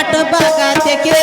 হাট বাগা থেকে